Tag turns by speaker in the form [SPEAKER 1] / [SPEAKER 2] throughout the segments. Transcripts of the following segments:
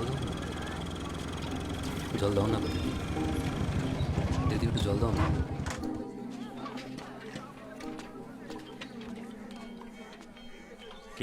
[SPEAKER 1] जाओ जल दो ना दीदी
[SPEAKER 2] तो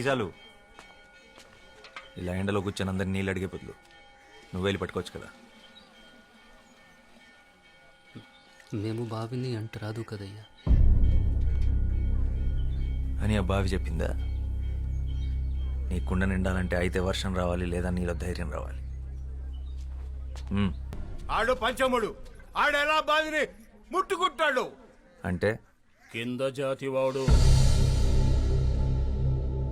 [SPEAKER 2] చాలు ఇలా ఎండలో కూర్చొని అందరిని నీళ్ళు అడిగే బదులు నువ్వు వెళ్ళి పట్టుకోవచ్చు కదా
[SPEAKER 1] మేము బావిని అంటరాదు కదయ్యా
[SPEAKER 2] అని ఆ బావి చెప్పిందా నీ కుండ నిండాలంటే అయితే వర్షం రావాలి లేదా నీలో ధైర్యం రావాలి.
[SPEAKER 3] ఆడు పంచముడు. ఆడెలా బావిని ముట్టుకుంటాడు.
[SPEAKER 2] అంటే?
[SPEAKER 3] కింద జాతి వాడు.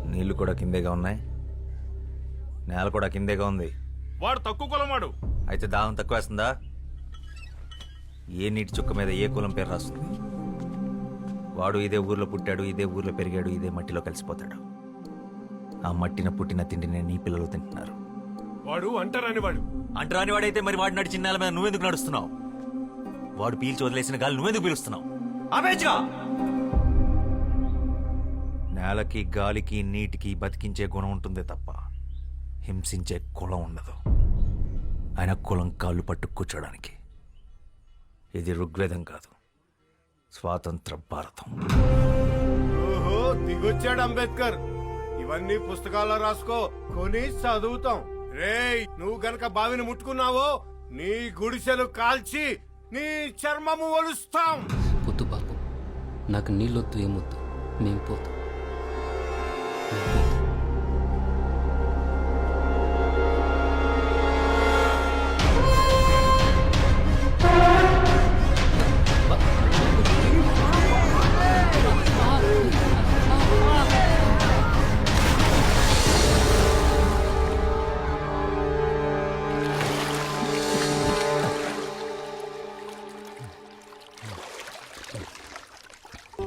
[SPEAKER 2] నీళ్ళు కూడా కిందేగా ఉన్నాయి. నేల కూడా కిందేగా ఉంది.
[SPEAKER 3] వాడు తక్కువ కులమాడు
[SPEAKER 2] అయితే దాహం తక్కువ వేస్తుందా ఏ నీటి చుక్క మీద ఏ కులం పేరు రాస్తుంది? వాడు ఇదే ఊర్లో పుట్టాడు ఇదే ఊర్లో పెరిగాడు ఇదే మట్టిలో కలిసిపోతాడు. ఆ మట్టిన పుట్టిన తిండిని నీ పిల్లలు తింటున్నారు.
[SPEAKER 3] వాడు అంటరాని వాడు
[SPEAKER 2] అంటరాని వాడైతే మరి వాడు నడిచిన నేల మీద నువ్వెందుకు నడుస్తున్నావు? వాడు పీల్చి వదిలేసిన గాలి నువ్వెందుకు పీలుస్తున్నావు? ఆపేచ్చుగా నేలకి గాలికి నీటికి బతికించే గుణం ఉంటుందే తప్ప హింసించే కులం ఉండదు. ఆయన కులం కాళ్ళు పట్టు కూర్చోడానికి. ఇది ఋగ్వేదం కాదు. స్వాతంత్ర భారతం.
[SPEAKER 3] ఓహో దిగొచ్చాడు అంబేద్కర్. ఇవన్నీ పుస్తకాల్లో రాసుకో. కొని చదువుతాం. రేయ్ నువ్వు గనక బావిని ముట్టుకున్నావో నీ గుడిసెలు కాల్చి నీ చర్మము ఒలుస్తాం.
[SPEAKER 1] పొద్దు బాబు నాకు నీళ్ళొద్దు ఏమొద్దు మేము పోతాం.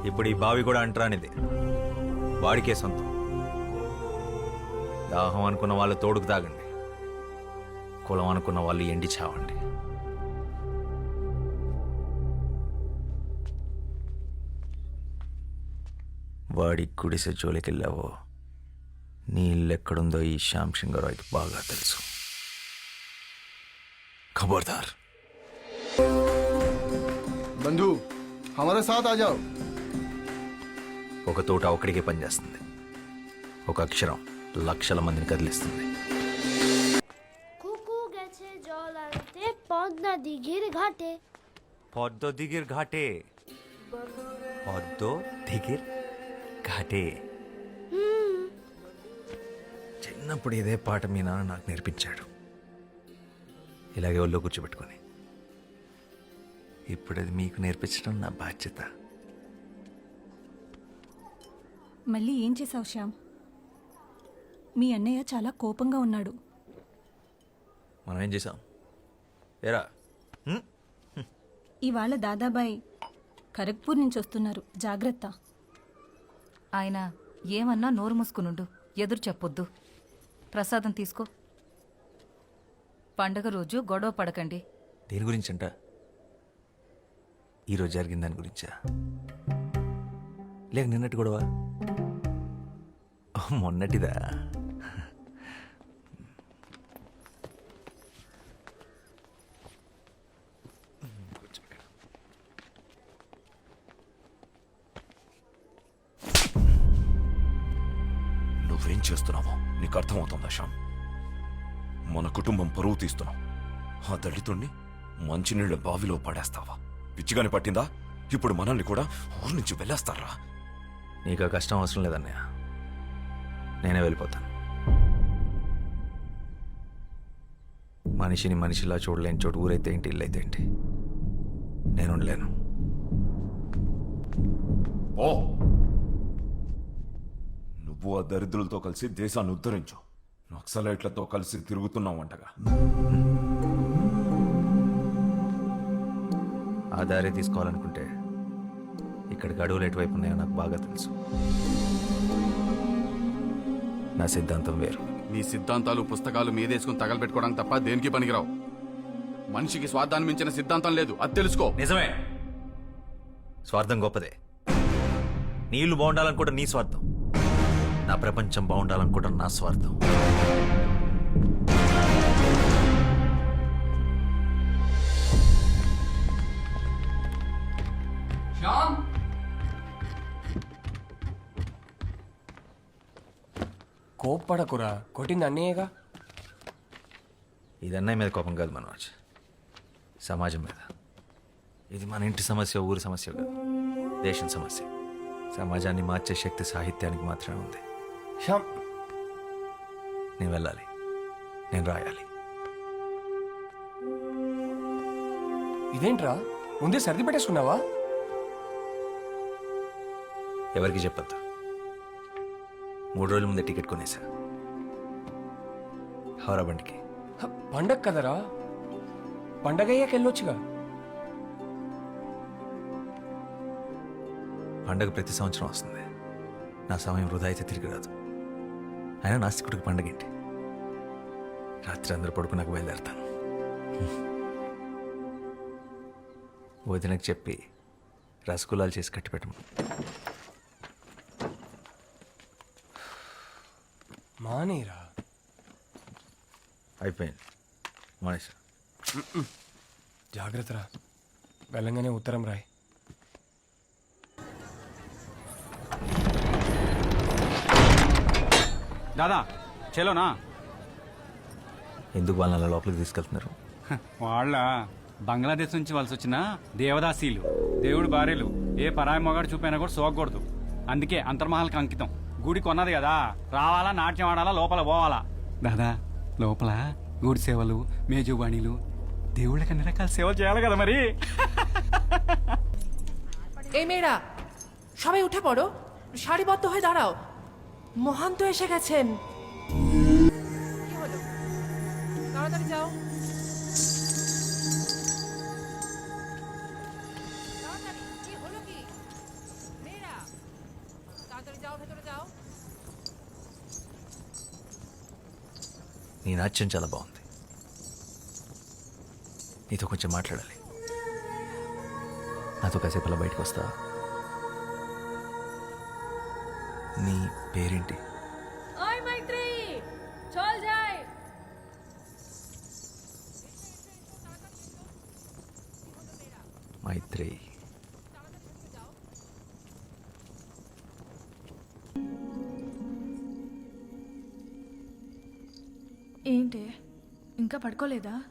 [SPEAKER 2] ఇప్పుడు ఈ బావి కూడా అంటరానిది వాడికే సొంతం దాహం అనుకున్న వాళ్ళు తోడుకు తాగండి కులం అనుకున్న వాళ్ళు ఎండి చావండి వాడి గుడిసె జోలికెళ్ళావో నీ ఇల్లు ఎక్కడుందో ఈ శ్యామ్ సింగరాయ్కి బాగా తెలుసు ఖబర్దార్
[SPEAKER 4] बंधु हमारे साथ आ जाओ
[SPEAKER 2] ఒక తోట ఒక్కడికే పనిచేస్తుంది ఒక అక్షరం లక్షల మందిని కదిలిస్తుంది
[SPEAKER 5] কুকু গেছে জল আনতে পদ্মা দিঘির ঘাটে
[SPEAKER 2] পদ্ম দিঘির ঘাটে পদ্ম দিঘির ఘాటే చిన్నప్పుడు ఇదే పాట మీ నాన్న నాకు నేర్పించాడు ఇలాగే ఒళ్ళో కూర్చోబెట్టుకొని ఇప్పుడు అది మీకు నేర్పించడం నా బాధ్యత
[SPEAKER 6] మళ్ళీ ఏం చేసావు శ్యామ్? మీ అన్నయ్య చాలా కోపంగా ఉన్నాడు.
[SPEAKER 2] మనం ఏం చేసాం ఏరా? హ్మ్?
[SPEAKER 6] ఇవాళ దాదాబాయ్ ఖరగ్పూర్ నుంచి వస్తున్నారు. జాగ్రత్త.
[SPEAKER 7] ఆయన ఏమన్నా నోరు మూసుకునుండు. ఎదురు చెప్పొద్దు. ప్రసాదం తీసుకో. పండగ రోజు గొడవ పడకండి.
[SPEAKER 2] దేని గురించి అంట ఈరోజు జరిగిన దాని గురించా? లేక నిన్నటి గొడవ? మొన్నటిదా?
[SPEAKER 8] నువ్వేం చేస్తున్నావో నీకు అర్థమవుతుందా శ్యామ్? మన కుటుంబం పరువు తీస్తున్నాం. ఆ దళితుణ్ణి మంచినీళ్ళ బావిలో పడేస్తావా? పిచ్చిగాని పట్టిందా? ఇప్పుడు మనల్ని కూడా ఊరు నుంచి వెళ్ళేస్తారా?
[SPEAKER 2] నీకు ఆ కష్టం అవసరం లేదన్నయ్య. నేనే వెళ్ళిపోతాను. మనిషిని మనిషిలా చూడలేని చోటు ఊరైతే ఏంటి ఇల్లు అయితే ఏంటి? నేను ఉండలేను.
[SPEAKER 8] ఓ నువ్వు ఆ దరిద్రులతో కలిసి దేశాన్ని ఉద్ధరించు. నక్సలైట్లతో కలిసి తిరుగుతున్నావంటగా
[SPEAKER 2] ఆ దారి తీసుకోవాలనుకుంటే ఇక్కడికి అడవులు ఎటువైపు ఉన్నాయో నాకు బాగా తెలుసు. నా సిద్ధాంతం వేరు.
[SPEAKER 9] నీ సిద్ధాంతాలు పుస్తకాలు మీదేసుకుని తగలబెట్టుకోవడానికి తప్ప దేనికి పనికిరావు? మనిషికి స్వార్థాన్ని మించిన సిద్ధాంతం లేదు. అది తెలుసుకో.
[SPEAKER 2] నిజమే. స్వార్థం గొప్పదే. నీళ్ళు బాగుండాలనుకోవడం నీ స్వార్థం. నా ప్రపంచం బాగుండాలనుకోవడం నా స్వార్థం.
[SPEAKER 10] కోప్పడకురా. కొట్టింది అన్నయ్యగా.
[SPEAKER 2] ఇది అన్నయ్య మీద కోపం కాదు మనోజ్. సమాజం మీద. ఇది మన ఇంటి సమస్య ఊరి సమస్య కాదు. దేశం సమస్య. సమాజాన్ని మార్చే శక్తి సాహిత్యానికి మాత్రమే ఉంది.
[SPEAKER 10] శ్యామ్.
[SPEAKER 2] నేను వెళ్ళాలి. నేను రాయాలి.
[SPEAKER 10] ఇదేంట్రా? ముందే సర్ది పెట్టేసుకున్నావా?
[SPEAKER 2] ఎవరికి చెప్పొద్దు. మూడు రోజుల ముందే టికెట్ కొనేసా. హౌరా బండికి.
[SPEAKER 10] పండగ కదరా? పండగ అయ్యాక వెళ్ళొచ్చుగా?
[SPEAKER 2] పండగ ప్రతి సంవత్సరం వస్తుంది. నా సమయం వృధా అయితే తిరిగి రాదు. అయినా నాస్తికుడికి పండగ ఏంటి? రాత్రి అందరూ పడుకున్నాక బయలుదేరతాను. వదినకు చెప్పి రసగుల్లాలు చేసి కట్టిపెట్టము
[SPEAKER 10] మానేరా
[SPEAKER 2] అయిపోయింది. మానేసా.
[SPEAKER 10] జాగ్రత్తరా. వెళ్ళంగానే ఉత్తరం రాయ్.
[SPEAKER 11] దాదా చలోనా?
[SPEAKER 2] ఎందుకు వాళ్ళని అలా లోపలికి తీసుకెళ్తున్నారు?
[SPEAKER 11] వాళ్ళ బంగ్లాదేశ్ నుంచి వలస వచ్చిన దేవదాసీలు దేవుడు భార్యలు ఏ పరాయి మొగాడు చూపైనా కూడా సోకూడదు అందుకే అంతర్మహల్కి అంకితం. గుడి కొన్నది కదా రావాలా నాట్యం ఆడాలా లోపల పోవాలా దాదా లోపల గుడి సేవలు మేజుబాణీలు దేవుళ్ళకి అన్ని రకాల సేవలు చేయాలి కదా మరి
[SPEAKER 12] এই মেয়েরা সবাই উঠে পড়ো সারিবদ্ধ হয়ে দাঁড়াও মহান তো এসে গেছেন কি হলো তাড়াতাড়ি যাও
[SPEAKER 2] నీ నాట్యం చాలా బాగుంది. నీతో కొంచెం మాట్లాడాలి. నాతో కాసేపు అలా బయటకు వస్తా. నీ పేరేంటి?
[SPEAKER 5] ওই
[SPEAKER 6] ఇంకా పడుకోలేదా?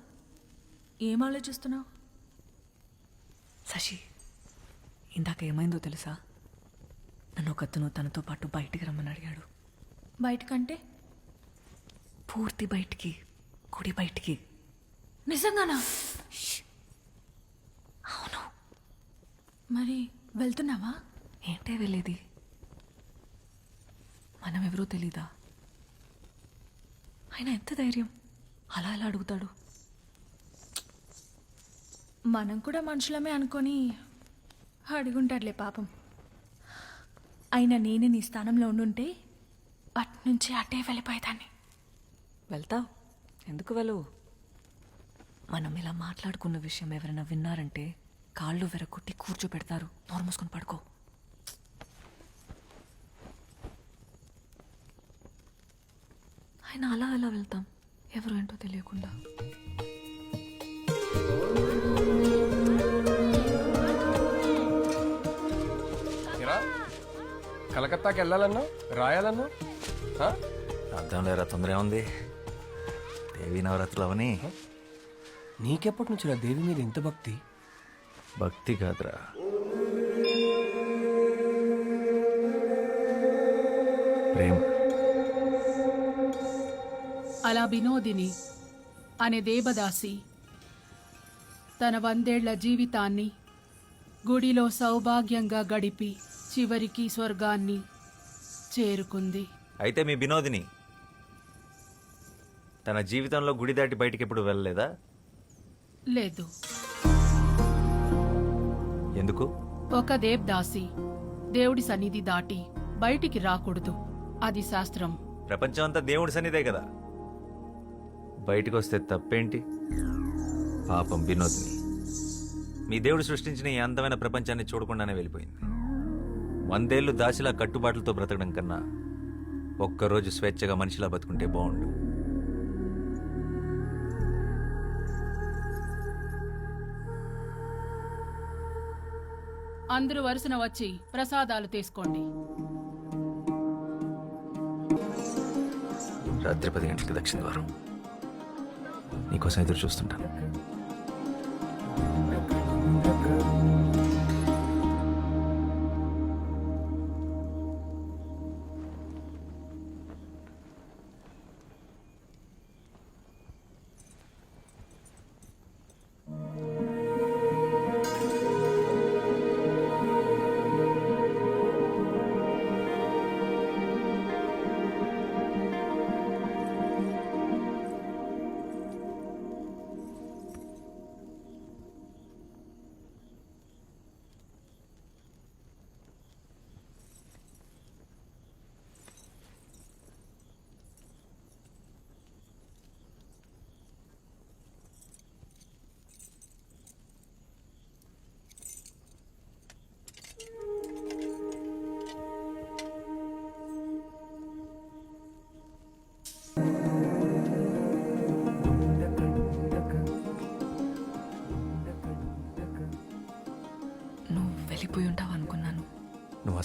[SPEAKER 6] ఏం ఆలోచిస్తున్నావు?
[SPEAKER 12] శశి ఇందాక ఏమైందో తెలుసా? నన్ను ఒకతను తనతో పాటు బయటికి రమ్మని అడిగాడు.
[SPEAKER 6] బయటకంటే?
[SPEAKER 12] పూర్తి బయటికి కుడి బయటికి.
[SPEAKER 6] నిజంగానా?
[SPEAKER 12] అవును.
[SPEAKER 6] మరి వెళ్తున్నావా?
[SPEAKER 12] ఏంటే వెళ్ళేది? మనం ఎవరో తెలీదా? ఆయన ఎంత ధైర్యం? అలా ఎలా అడుగుతాడు?
[SPEAKER 6] మనం కూడా మనుషులమే అనుకొని అడుగుంటాడులే పాపం. అయినా నేనే నీ స్థానంలో ఉండుంటే అటు నుంచి అటే వెళ్ళిపోయేదాన్ని.
[SPEAKER 12] వెళ్తావు? ఎందుకు వెళ్ళవు? మనం ఇలా మాట్లాడుకున్న విషయం ఎవరైనా విన్నారంటే కాళ్ళు వెరకొట్టి కూర్చోబెడతారు. నోరు మూసుకొని పడుకో. ఆయన అలా ఎలా వెళ్తాం? ఎవరు ఏంటో తెలియకుండా.
[SPEAKER 10] కలకత్తాకి వెళ్ళాలన్నా? రాయాలన్నా?
[SPEAKER 2] అర్థం లేరా? తొందర ఏముంది? దేవి నవరాత్రులు అవని?
[SPEAKER 10] నీకెప్పటి నుంచి దేవి మీద ఇంత భక్తి?
[SPEAKER 2] భక్తి కాదురా. ప్రేమ.
[SPEAKER 13] అలా వినోదిని అనే దేవదాసి తన వందేళ్ళ జీవితాన్ని గుడిలో సౌభాగ్యంగా గడిపి చివరికి స్వర్గాన్ని చేరుకుంది.
[SPEAKER 2] అయితే మీ వినోదిని తన జీవితంలో గుడి దాటి బయటికి ఎప్పుడు వెళ్ళలేదా?
[SPEAKER 13] లేదు.
[SPEAKER 2] ఎందుకు?
[SPEAKER 13] ఒక దేవదాసి దేవుడి సన్నిధి దాటి బయటికి రాకూడదు. అది శాస్త్రం.
[SPEAKER 2] ప్రపంచం అంతా దేవుడి సన్నిధే కదా. బయటకు వస్తే తప్పేంటి? పాపం వినోద్ని. మీ దేవుడు సృష్టించిన ఈ అందమైన ప్రపంచాన్ని చూడకుండానే వెళ్ళిపోయింది. వందేళ్ళు దాసిలా కట్టుబాట్లతో బ్రతకడం కన్నా ఒక్కరోజు స్వేచ్ఛగా మనిషిలా బతుకుంటే బాగుండు.
[SPEAKER 13] అందరూ వరుసన వచ్చి ప్రసాదాలు తీసుకోండి.
[SPEAKER 2] రాత్రి పది గంటలకు దక్షిణ ద్వారం నీకోసం ఎదురు చూస్తుంటాను.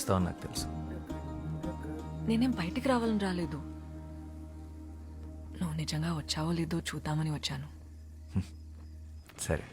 [SPEAKER 2] వస్తావని నాకు తెలుసు.
[SPEAKER 12] నేనేం బయటికి రావాలని రాలేదు. నువ్వు నిజంగా వచ్చావో లేదో చూద్దామని వచ్చాను.
[SPEAKER 2] సరే.